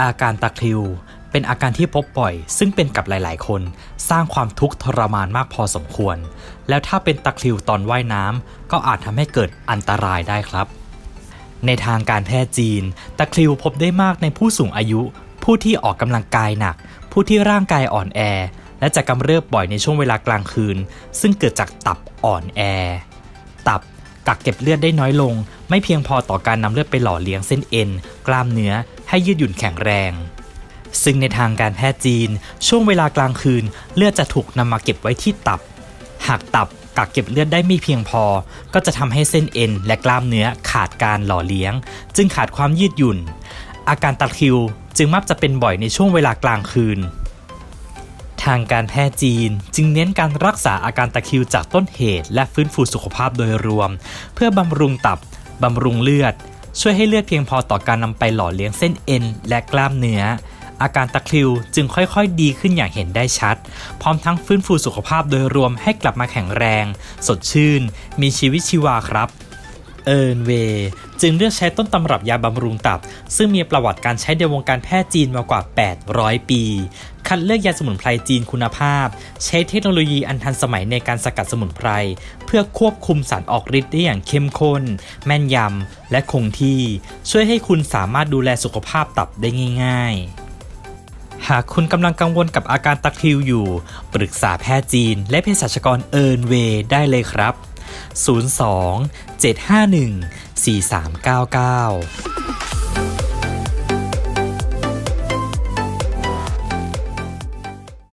อาการตะคริว เป็นอาการที่พบบ่อย ซึ่งเป็นกับหลาย ๆ คน สร้างความทุกข์ทรมานมากพอสมควร แล้วถ้าเป็นตะคริวตอนว่ายน้ำก็อาจทำให้เกิดอันตรายได้ครับ ในทางการแพทย์จีน ตะคริวพบได้มากในผู้สูงอายุ ผู้ที่ออกกำลังกายหนัก ผู้ที่ร่างกายอ่อนแอ และจะกำเริบบ่อยในช่วงเวลากลางคืน ซึ่งเกิดจากตับอ่อนแอ ตับกักเก็บเลือดได้น้อยลง ไม่เพียงพอต่อการนำเลือดไปหล่อเลี้ยงเส้นเอ็น กล้ามเนื้อ ให้ยืดหยุ่นแข็งแรง ซึ่งในทางการแพทย์จีน ช่วงเวลากลางคืน เลือดจะถูกนำมาเก็บไว้ที่ตับ หากตับกักเก็บเลือดได้ไม่เพียงพอ ก็จะทำให้เส้นเอ็นและกล้ามเนื้อขาดการหล่อเลี้ยง จึงขาดความยืดหยุ่น อาการตะคริวจึงมักจะเป็นบ่อยในช่วงเวลากลางคืน ทางการแพทย์จีนจึงเน้นการรักษาอาการตะคริวจากต้นเหตุ และฟื้นฟูสุขภาพโดยรวม เพื่อบำรุงตับบำรุงเลือด ช่วยให้เลือดเพียงพอต่อการนำไปหล่อเลี้ยงเส้นเอ็นและกล้ามเนื้อ อาการตะคริวจึงค่อยๆ ดีขึ้นอย่างเห็นได้ชัด พร้อมทั้งฟื้นฟูสุขภาพโดยรวมให้กลับมาแข็งแรง สดชื่น มีชีวิตชีวาครับเอิร์นเวย์จึงเลือกใช้ต้นตำรับยาบำรุงตับ ซึ่งมีประวัติการใช้ในวงการแพทย์จีนมากว่า 800 ปี คัดเลือกยาสมุนไพรจีนคุณภาพ ใช้เทคโนโลยีอันทันสมัยในการสกัดสมุนไพร เพื่อควบคุมสารออกฤทธิ์ได้อย่างเข้มข้น แม่นยำ และคงที่ ช่วยให้คุณสามารถดูแลสุขภาพตับได้ง่าย ๆหากคุณกำลังกังวลกับอาการตะคริวอยู่ ปรึกษาแพทย์จีน และเภสัชกรเอิร์นเวย์ได้เลยครับ 02 751 4399